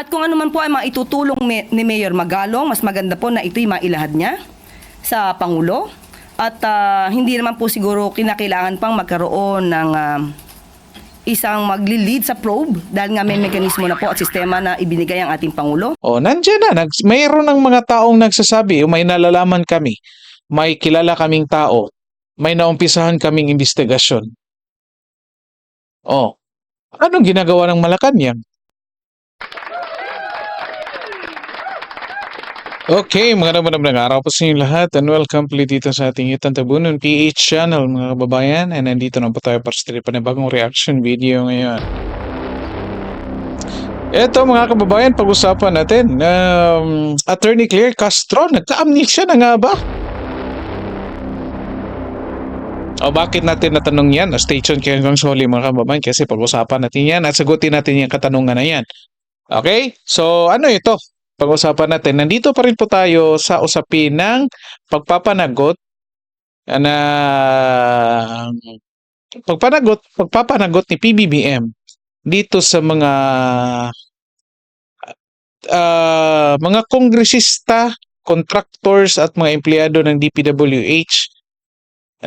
At kung ano man po ay maitutulong ni Mayor Magalong, mas maganda po na ito'y mailahad niya sa Pangulo. At ah, hindi naman po siguro kinakailangan pang magkaroon ng ah, isang magli-lead sa probe dahil nga may mekanismo na po at sistema na ibinigay ang ating Pangulo. O, nandiyan na. Nags- mayroon ng mga taong nagsasabi, may nalalaman kami, may kilala kaming tao, may naumpisahan kaming investigasyon. O, anong ginagawa ng Malacanang? Okay, mga naman araw po sa inyo lahat and welcome ulit dito sa ating Itang Tabunon PH channel mga kababayan and nandito na po tayo para sa panibagong reaction video ngayon. Eto mga kababayan, pag-usapan natin. Um, Attorney Claire Castro, nagka-amnesia na nga ba? O bakit natin natanong yan? Stay tuned kayo hanggang sa huli mga kababayan kasi pag-usapan natin yan at sagutin natin yung katanungan na yan. Okay? So ano ito? Pag-usapan natin. Nandito pa rin po tayo sa usapin ng pagpapanagot na pagpanagot, pagpapanagot ni PBBM dito sa mga ah, mga kongresista, contractors at mga empleyado ng DPWH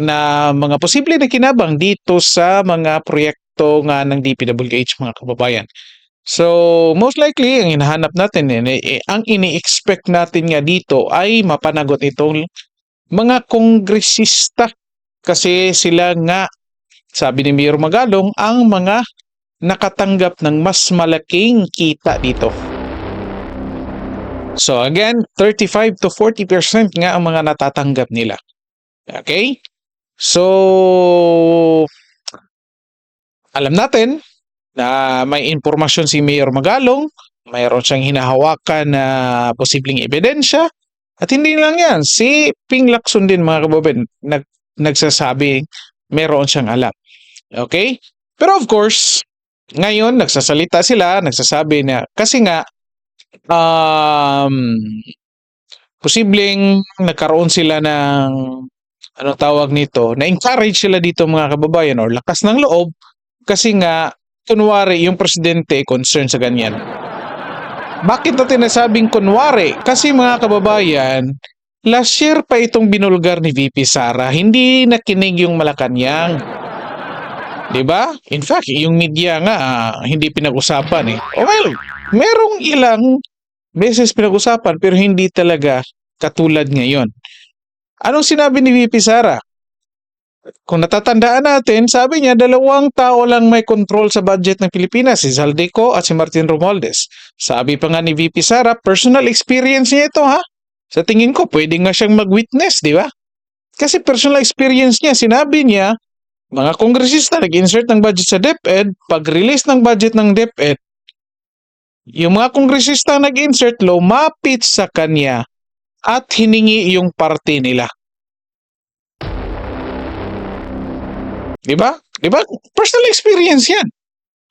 na mga posible na kinabang dito sa mga proyekto nga ng DPWH mga kababayan. So, most likely, ang hinahanap natin, eh, eh, ang ini-expect natin nga dito ay mapanagot itong mga kongresista kasi sila nga, sabi ni Mayor Magalong, ang mga nakatanggap ng mas malaking kita dito. So again, 35 to 40% nga ang mga natatanggap nila. Okay? So, alam natin na may impormasyon si Mayor Magalong, mayroon siyang hinahawakan na posibleng ebidensya, at hindi lang yan, si Ping Lacson din mga kababayan, nag, nagsasabi meron siyang alam. Okay? Pero of course, ngayon nagsasalita sila, nagsasabi na kasi nga um posibleng nagkaroon sila ng ano tawag nito, na-encourage sila dito mga kababayan or lakas ng loob kasi nga kunwari yung presidente concerned sa ganyan. Bakit natin nasabing kunwari? Kasi mga kababayan, last year pa itong binulgar ni VP Sara, hindi nakinig yung Malacanang. 'Di ba? In fact, yung media nga ah, hindi pinag-usapan eh. Oh, well, merong ilang beses pinag-usapan pero hindi talaga katulad ngayon. Anong sinabi ni VP Sara? Kung natatandaan natin, sabi niya dalawang tao lang may control sa budget ng Pilipinas, si Zaldico at si Martin Romualdez. Sabi pa nga ni VP Sara, personal experience niya ito ha. Sa tingin ko, pwede nga siyang mag-witness, di ba? Kasi personal experience niya, sinabi niya, mga kongresista nag-insert ng budget sa DepEd, pag-release ng budget ng DepEd, yung mga kongresista nag-insert, lumapit sa kanya at hiningi yung parte nila. Di ba? Di ba? Personal experience yan.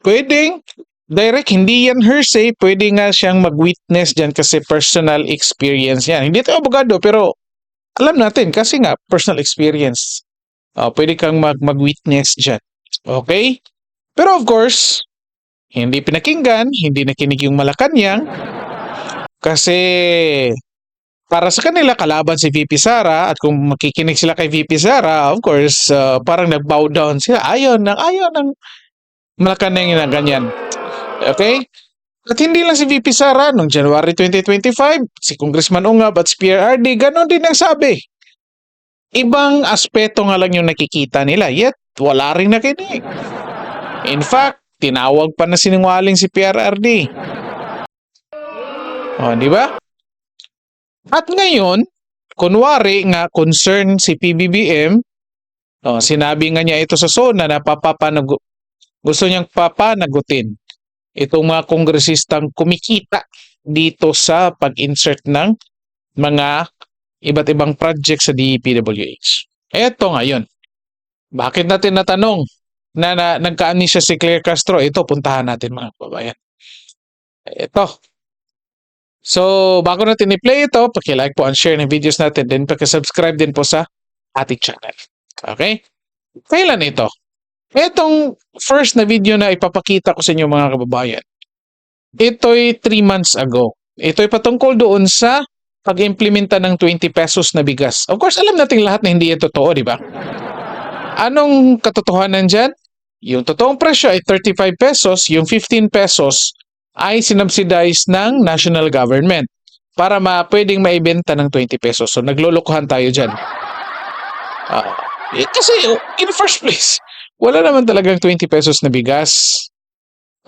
Pwedeng, direct, hindi yan hearsay, pwede nga siyang mag-witness dyan kasi personal experience yan. Hindi tayo abogado, pero alam natin kasi nga, personal experience. Ah, pwede kang mag- mag-witness dyan. Okay? Pero of course, hindi pinakinggan, hindi nakinig yung Malacanang kasi para sa kanila kalaban si VP Sara at kung makikinig sila kay VP Sara, of course, uh, parang nag-bow down sila. Ayaw ng ayaw ng Malacanang na ganyan. Okay? At hindi lang si VP Sara, noong January 2025, si Congressman Ungab at si PRRD, ganon din ang sabi. Ibang aspeto nga lang yung nakikita nila, yet wala rin nakinig. In fact, tinawag pa na sinungaling si PRRD. O, di ba? At ngayon, kunwari nga concern si PBBM, oh, sinabi nga niya ito sa SONA na papapanag gusto niyang papanagutin itong mga kongresistang kumikita dito sa pag-insert ng mga iba't ibang project sa DPWH. Eto ngayon. Bakit natin natanong na, na nagkaan siya si Claire Castro? Ito, puntahan natin mga kababayan. Ito, So, bago natin i-play ito, paki-like po and share ng videos natin, then paki-subscribe din po sa ating channel. Okay? Kailan ito? Itong first na video na ipapakita ko sa inyo mga kababayan. ito'y 3 months ago. Ito'y patungkol doon sa pag-implementa ng 20 pesos na bigas. Of course, alam natin lahat na hindi ito totoo, di ba? Anong katotohanan dyan? Yung totoong presyo ay 35 pesos, yung 15 pesos ay sinubsidize ng national government para ma pwedeng maibenta ng 20 pesos. So naglolokohan tayo dyan. Ah, eh, kasi in the first place, wala naman talagang 20 pesos na bigas.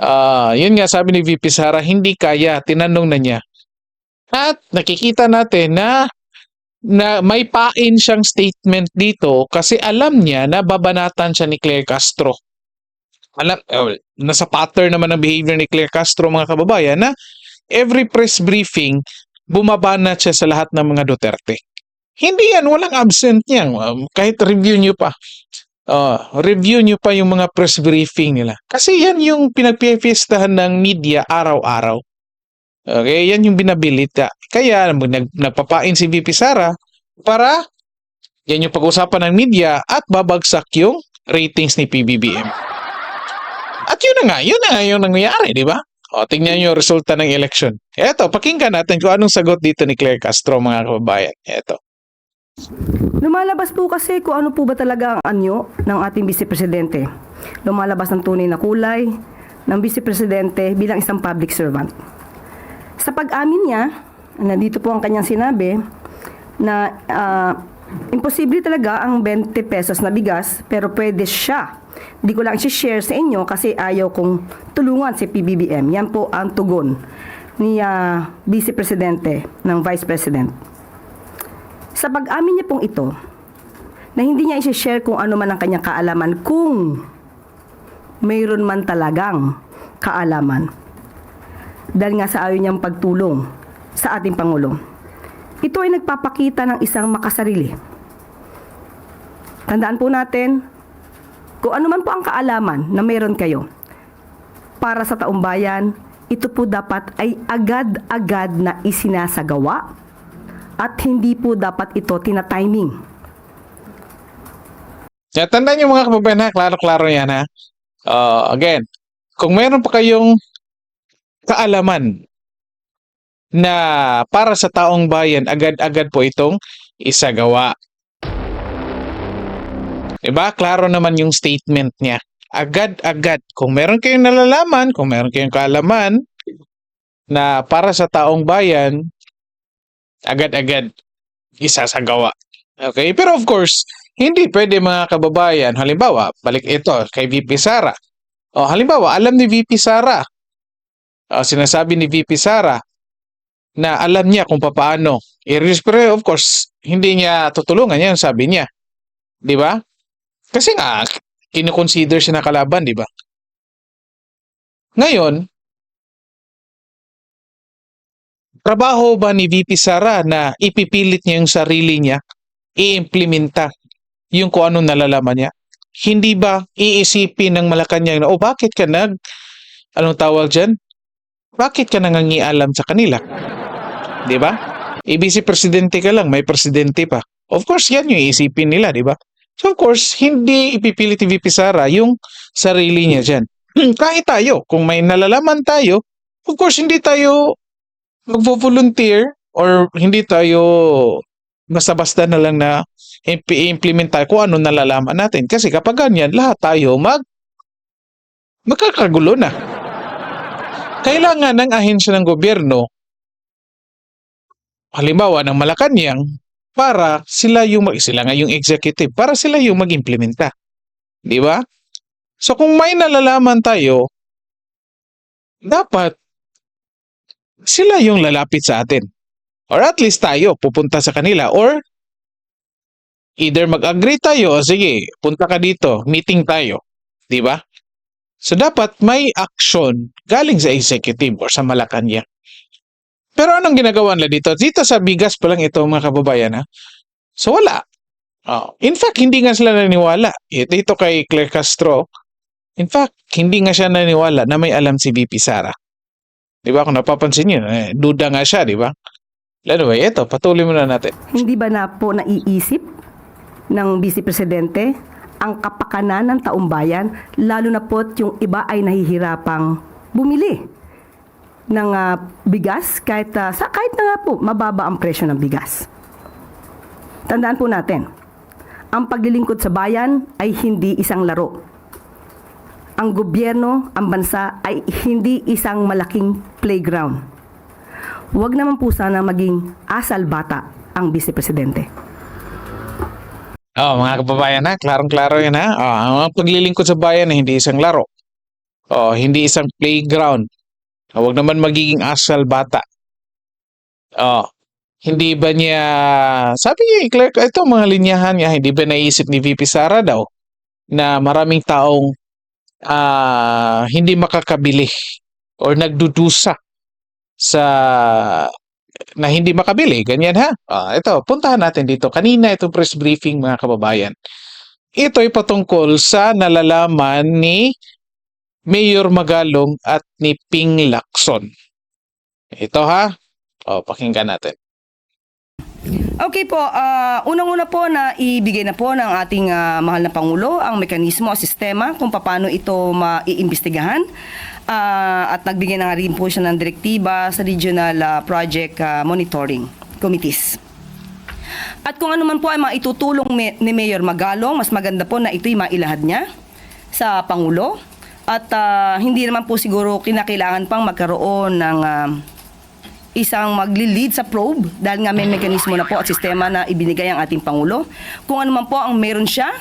Ah, yun nga sabi ni VP Sara, hindi kaya, tinanong na niya. At nakikita natin na na may pain siyang statement dito kasi alam niya na babanatan siya ni Claire Castro. Alam, eh, nasa pattern naman ng behavior ni Claire Castro mga kababayan na every press briefing bumabanat siya sa lahat ng mga Duterte. Hindi yan, walang absent niyan. Um, kahit review niyo pa. Uh, review niyo pa yung mga press briefing nila. Kasi yan yung pinagpipiestahan ng media araw-araw. Okay, yan yung binabilita. Kaya nag, nagpapain si VP Sara para yan yung pag-usapan ng media at babagsak yung ratings ni PBBM. At yun na nga, yun na yung nangyayari, di ba? O, tingnan yung resulta ng election. Eto, pakinggan natin kung anong sagot dito ni Claire Castro, mga kababayan. Eto. Lumalabas po kasi kung ano po ba talaga ang anyo ng ating Vice Presidente. Lumalabas ang tunay na kulay ng Vice Presidente bilang isang public servant. Sa pag-amin niya, nandito po ang kanyang sinabi na ah, imposible talaga ang 20 pesos na bigas pero pwede siya. Hindi ko lang i-share sa inyo kasi ayaw kong tulungan si PBBM. Yan po ang tugon ni ah, Vice Presidente ng Vice President. Sa pag-amin niya pong ito, na hindi niya i-share kung ano man ang kanyang kaalaman kung mayroon man talagang kaalaman. Dahil nga sa ayaw niyang pagtulong sa ating Pangulo. Ito ay nagpapakita ng isang makasarili. Tandaan po natin, kung ano man po ang kaalaman na mayroon kayo para sa taong bayan, ito po dapat ay agad-agad na isinasagawa at hindi po dapat ito tina-timing. Yeah, tandaan niyo mga kababayan ha, klaro-klaro yan ha. Uh, again, kung meron pa kayong kaalaman na para sa taong bayan, agad-agad po itong isagawa. Diba? Klaro naman yung statement niya. Agad-agad. Kung meron kayong nalalaman, kung meron kayong kaalaman na para sa taong bayan, agad-agad isasagawa. Okay? Pero of course, hindi pwede mga kababayan, halimbawa, balik ito kay VP Sara. O halimbawa, alam ni VP Sara, o, sinasabi ni VP Sara na alam niya kung paano. Pero of course, hindi niya tutulungan yan, sabi niya. Di ba? Kasi nga, kinukonsider siya na kalaban, di ba? Ngayon, trabaho ba ni VP Sara na ipipilit niya yung sarili niya, i-implementa yung kung anong nalalaman niya? Hindi ba iisipin ng Malacanang na, oh bakit ka nag, anong tawag dyan? Bakit ka nangangialam sa kanila? Di ba? Ibisi presidente ka lang, may presidente pa. Of course, yan yung iisipin nila, di ba? So of course, hindi ipipilit ni VP Sara yung sarili niya dyan. Kahit tayo, kung may nalalaman tayo, of course, hindi tayo magvo-volunteer or hindi tayo basta-basta na lang na i-implement tayo kung ano nalalaman natin. Kasi kapag ganyan, lahat tayo mag magkakagulo na. Kailangan ng ahensya ng gobyerno, halimbawa ng Malacanang, para sila yung mag sila nga yung executive para sila yung mag-implementa. Di ba? So kung may nalalaman tayo, dapat sila yung lalapit sa atin. Or at least tayo pupunta sa kanila or either mag-agree tayo o sige, punta ka dito, meeting tayo. Di ba? So dapat may action galing sa executive or sa Malacanang. Pero anong ginagawa nila dito? Dito sa bigas pa lang ito mga kababayan ha. So wala. Oh. In fact, hindi nga sila naniwala. Ito, ito kay Claire Castro. In fact, hindi nga siya naniwala na may alam si VP Sara. Di ba? Kung napapansin niyo, eh, duda nga siya, di ba? Anyway, ito, patuloy muna natin. Hindi ba na po naiisip ng Vice Presidente ang kapakanan ng taong bayan, lalo na po yung iba ay nahihirapang bumili ng ah, bigas kahit ah, sa kahit na nga po mababa ang presyo ng bigas. Tandaan po natin, ang paglilingkod sa bayan ay hindi isang laro. Ang gobyerno, ang bansa ay hindi isang malaking playground. Huwag naman po sana maging asal bata ang vice presidente. Oh, mga kababayan ha, klarong-klaro yan ha. Oh, ang paglilingkod sa bayan ay hindi isang laro. Oh, hindi isang playground. Huwag naman magiging asal bata. Oh, hindi ba niya, sabi niya, Clark, ito mga linyahan niya, hindi ba naisip ni VP Sara daw na maraming taong ah, hindi makakabili or nagdudusa sa na hindi makabili. Ganyan ha. Ah, ito, puntahan natin dito. Kanina itong press briefing mga kababayan. Ito ay patungkol sa nalalaman ni Mayor Magalong at ni Ping Lacson. Ito ha. O, pakinggan natin. Okay po, ah, unang-una po na ibigay na po ng ating ah, mahal na Pangulo ang mekanismo o sistema kung paano ito maiimbestigahan. Ah, at nagbigay na nga rin po siya ng direktiba sa Regional ah, Project ah, Monitoring Committees. At kung ano man po ay maitutulong ni Mayor Magalong, mas maganda po na ito'y mailahad niya sa Pangulo. At ah, hindi naman po siguro kinakailangan pang magkaroon ng ah, isang magli-lead sa probe dahil nga may mekanismo na po at sistema na ibinigay ang ating Pangulo. Kung ano man po ang meron siya,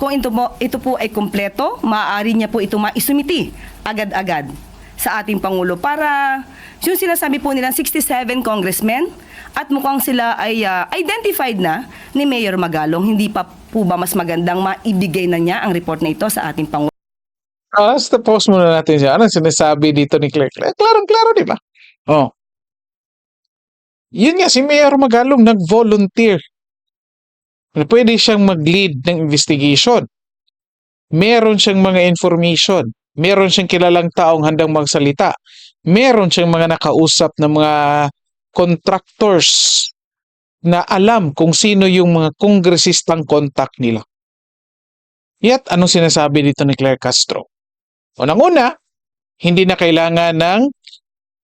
kung ito po, ito po ay kompleto, maaari niya po ito maisumiti agad-agad sa ating Pangulo para yung sinasabi po nilang 67 congressmen at mukhang sila ay ah, identified na ni Mayor Magalong. Hindi pa po ba mas magandang maibigay na niya ang report na ito sa ating Pangulo? Ah, Basta pause muna natin siya. Anong sinasabi dito ni Clark? Eh, Klarong-klaro, di ba? Oh. Yun nga, si Mayor Magalong nag-volunteer. Na Pwede siyang mag-lead ng investigation. Meron siyang mga information. Meron siyang kilalang taong handang magsalita. Meron siyang mga nakausap na mga contractors na alam kung sino yung mga kongresistang contact nila. Yet, anong sinasabi dito ni Claire Castro? Unang-una, hindi na kailangan ng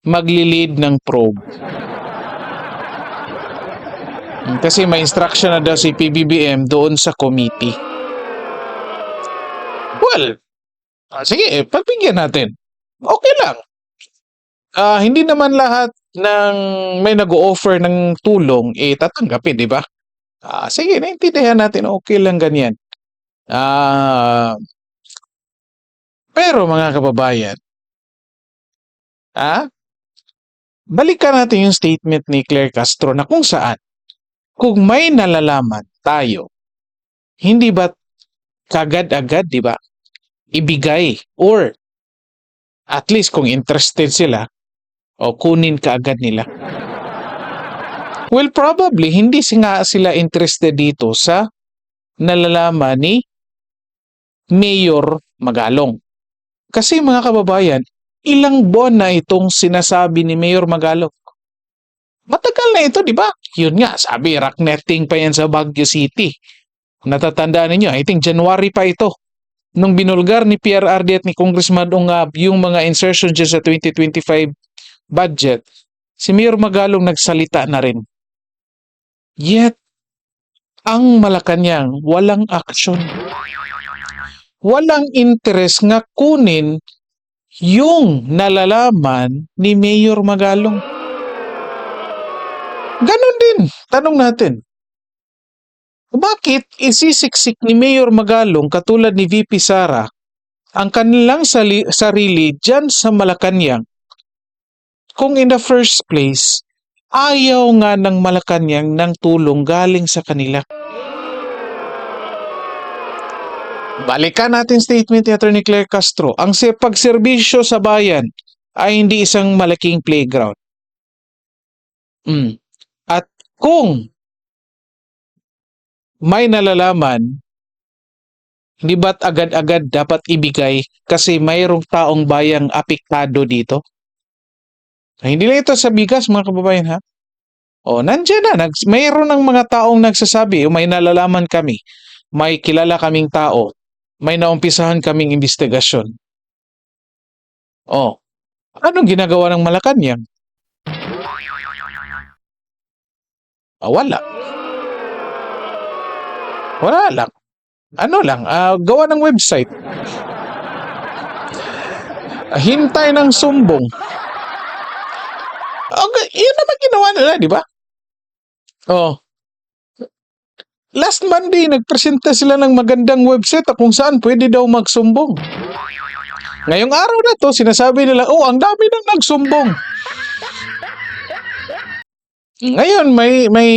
magli-lead ng probe. Kasi may instruction na daw si PBBM doon sa committee. Well, ah, sige, pagbigyan natin. Okay lang. Ah, hindi naman lahat ng may nag-o-offer ng tulong, eh, tatanggapin, di ba? Ah, sige, naintindihan natin, okay lang ganyan. Ah, pero mga kababayan, ah, balikan natin yung statement ni Claire Castro na kung saan, kung may nalalaman tayo, hindi ba kagad-agad, di ba, ibigay or at least kung interested sila, o kunin kaagad nila. Well, probably, hindi nga sila interested dito sa nalalaman ni Mayor Magalong. Kasi mga kababayan, ilang buwan na itong sinasabi ni Mayor Magalong. Matagal na ito, di ba? Yun nga, sabi, rock netting pa yan sa Baguio City. Natatandaan ninyo, I think January pa ito. Nung binulgar ni PRRD at ni Congressman Ungab yung mga insertions dyan sa 2025 budget, si Mayor Magalong nagsalita na rin. Yet, ang Malacanang walang action. Walang interes nga kunin yung nalalaman ni Mayor Magalong. Ganon din. Tanong natin. Bakit isisiksik ni Mayor Magalong katulad ni VP Sara ang kanilang sali- sarili dyan sa Malacanang kung in the first place, ayaw nga ng Malacanang ng tulong galing sa kanila. Balikan natin statement ni Atty. Claire Castro. Ang pagserbisyo sa bayan ay hindi isang malaking playground. Mm. At kung may nalalaman, hindi ba't agad-agad dapat ibigay kasi mayroong taong bayang apektado dito? Ay, hindi lang ito sa bigas, mga kababayan, ha? O, nandiyan na. Nags, mayroon ng mga taong nagsasabi, o may nalalaman kami, may kilala kaming tao, may naumpisahan kaming investigasyon. O, Anong ginagawa ng Malacanang? Ah, wala. Wala lang. Ano lang, ah, gawa ng website. Ah, hintay ng sumbong. Okay, yun naman ginawa nila, di ba? Oh. Last Monday, nagpresenta sila ng magandang website kung saan pwede daw magsumbong. Ngayong araw na to, sinasabi nila, oh, ang dami nang nagsumbong. Ngayon, may may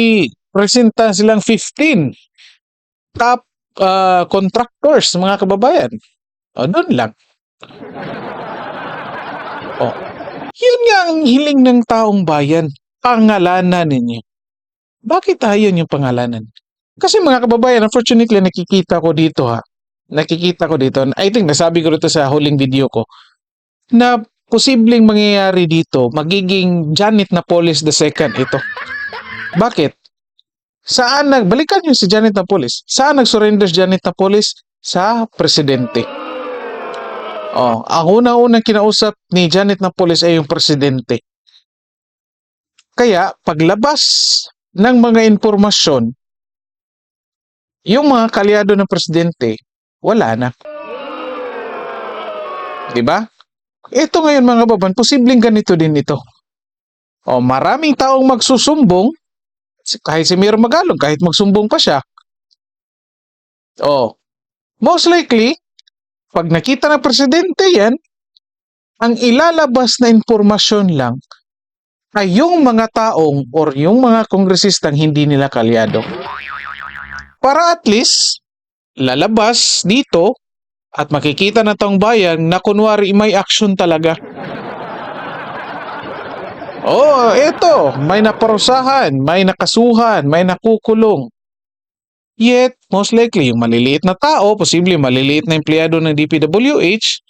presenta silang 15 top ah, contractors, mga kababayan. O, doon lang. O, yun nga ang hiling ng taong bayan. Pangalanan ninyo. Bakit ayaw yung pangalanan? Kasi mga kababayan, unfortunately, nakikita ko dito ha. Nakikita ko dito. I think nasabi ko rito sa huling video ko na posibleng mangyayari dito, magiging Janet Napoles II ito. Bakit? Saan nag balikan niyo si Janet Napoles? Saan nag-surrender si Janet Napoles? Sa presidente. Oh, ang una-unang kinausap ni Janet Napoles ay yung presidente. Kaya paglabas ng mga impormasyon, yung mga kalyado ng presidente, wala na. 'Di ba? Ito ngayon mga baban, posibleng ganito din ito. O maraming taong magsusumbong, kahit si Mayor Magalong, kahit magsumbong pa siya. O, most likely, pag nakita ng presidente yan, ang ilalabas na impormasyon lang ay yung mga taong or yung mga kongresistang hindi nila kalyado. Para at least, lalabas dito at makikita ng taong bayan na kunwari may action talaga. Oh, eto, may naparusahan, may nakasuhan, may nakukulong. Yet, most likely, yung maliliit na tao, posible maliliit na empleyado ng DPWH,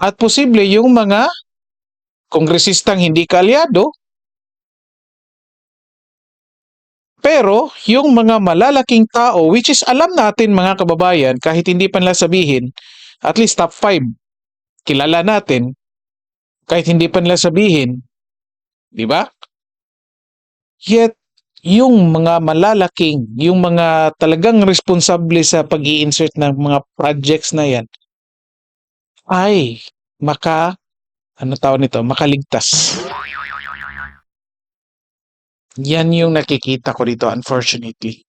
at posible yung mga kongresistang hindi kaalyado, pero yung mga malalaking tao, which is alam natin mga kababayan, kahit hindi pa nila sabihin, at least top 5, kilala natin, kahit hindi pa nila sabihin, di ba? Yet, yung mga malalaking, yung mga talagang responsable sa pag insert ng mga projects na yan, ay maka, ano tawag nito, makaligtas. Yan yung nakikita ko dito, unfortunately.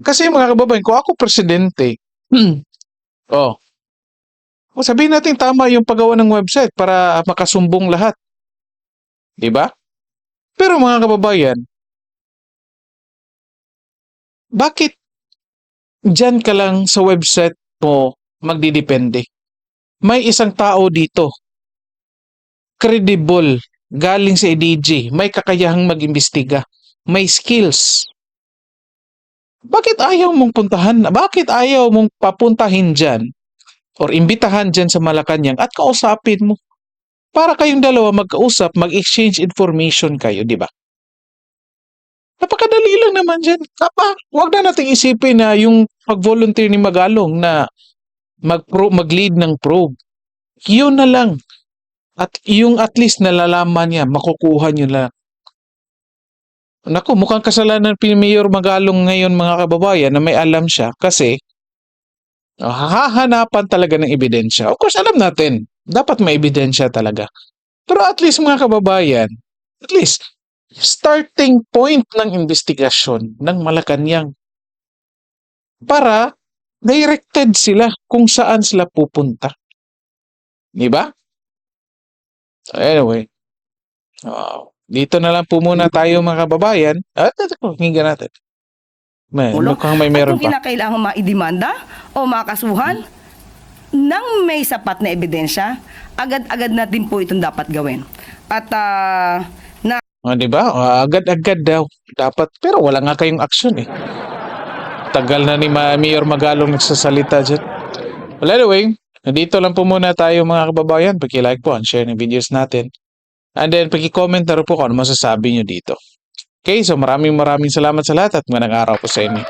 Kasi mga kababayan, kung ako presidente, oh, o sabihin natin tama yung paggawa ng website para makasumbong lahat. 'Di ba? Pero mga kababayan, bakit dyan ka lang sa website mo magdidepende? May isang tao dito, credible, galing sa EDG, may kakayahang mag-imbestiga, may skills. Bakit ayaw mong puntahan? Bakit ayaw mong papuntahin dyan or imbitahan dyan sa Malacanang at kausapin mo? Para kayong dalawa magkausap, mag-exchange information kayo, di ba? Napakadali lang naman dyan. Kapa, huwag na nating isipin na yung pag-volunteer ni Magalong na mag mag-lead ng probe. Yun na lang. At yung at least nalalaman niya, makukuha niyo na. Naku, mukhang kasalanan ni Mayor Magalong ngayon mga kababayan na may alam siya kasi hahanapan talaga ng ebidensya. Of course, alam natin, dapat may ebidensya talaga. Pero at least mga kababayan, at least starting point ng investigasyon ng Malacanang para directed sila kung saan sila pupunta. Di ba? So anyway, ah, dito na lang po muna tayo mga kababayan. At ito po, hinggan natin. May, Ulo. mukhang may At meron kung pa. kinakailangan maidemanda o makasuhan, nang may sapat na ebidensya, agad-agad na din po itong dapat gawin. At ah, na Ah, di ba? Ah, agad-agad daw. Dapat. Pero wala nga kayong action eh. Tagal na ni Ma- Mayor Magalong nagsasalita dyan. Well, anyway, nandito lang po muna tayo mga kababayan. Paki-like po and share ng videos natin. And then, paki-comment na rin po kung ano masasabi nyo dito. Okay, so maraming maraming salamat sa lahat at magandang araw po sa inyo.